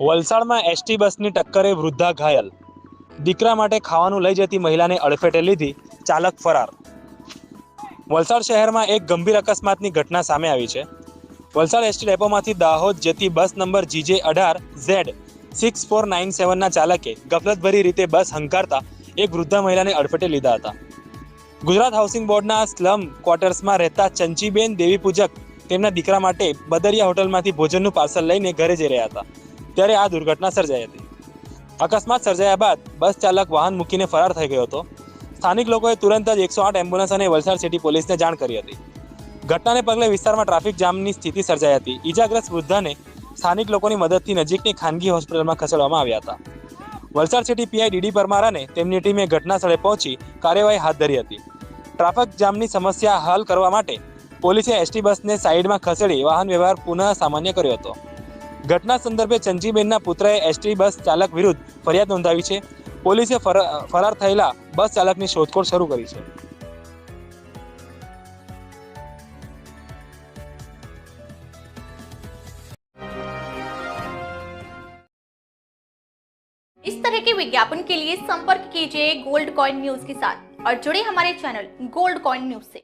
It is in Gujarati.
વલસાડમાં એસટી બસની ટક્કરે વૃદ્ધા ઘાયલ. દીકરા માટે ખાવાનું લઈ જતી મહિલાને અડફેટે લીધી ચાલક ફરાર. વલસાડ શહેરમાં એક ગંભીર અકસ્માતની ઘટના સામે આવી છે. વલસાડ એસટી ડેપોમાંથી દાહોદ જતી બસ નંબર જીજે અઢાર ઝેડ સિક્સ ફોર નાઇન સેવનના ચાલકે ગફલતભરી રીતે બસ હંકારતા એક વૃદ્ધા મહિલાને અડફેટે લીધા હતા. ગુજરાત હાઉસિંગ બોર્ડના સ્લમ ક્વાર્ટર્સમાં રહેતા ચંચીબેન દેવી પૂજક તેમના દીકરા માટે બદરિયા હોટલમાંથી ભોજનનું પાર્સલ લઈને ઘરે જઈ રહ્યા હતા. ત્યારે આ દુર્ઘટના સર્જાઈ હતી. અકસ્માત સર્જાયા બાદ બસ ચાલક વાહન મૂકીને ફરાર થઈ ગયો હતો. સ્થાનિક લોકોએ તુરંત જ એકસો આઠ એમ્બ્યુલન્સ અને વલસાડ સિટી પોલીસને જાણ કરી હતી. ઘટનાને પગલે વિસ્તારમાં ટ્રાફિક જામની સ્થિતિ સર્જાઈ હતી. ઈજાગ્રસ્ત વૃદ્ધાને સ્થાનિક લોકોની મદદથી નજીકની ખાનગી હોસ્પિટલમાં ખસેડવામાં આવ્યા હતા. Valsad city PI DD Parmar અને તેમની ટીમે ઘટના સ્થળે પહોંચી કાર્યવાહી હાથ ધરી હતી. ટ્રાફિક જામની સમસ્યા હલ કરવા માટે પોલીસે એસટી બસને સાઇડમાં ખસેડી વાહન વ્યવહાર પુનઃ સામાન્ય કર્યો હતો. ઘટના સંદર્ભે ચંચીબેનના પુત્રએ એસટી બસ ચાલક વિરુદ્ધ ફરિયાદ નોંધાવી છે પોલીસે ફર- ફરાર થયેલા બસ ચાલકની શોધખોળ શરૂ કરી છે इस तरह के विज्ञापन के लिए संपर्क कीजिए गोल्ड कॉइन न्यूज के साथ और जुड़े हमारे चैनल गोल्ड कॉइन न्यूज से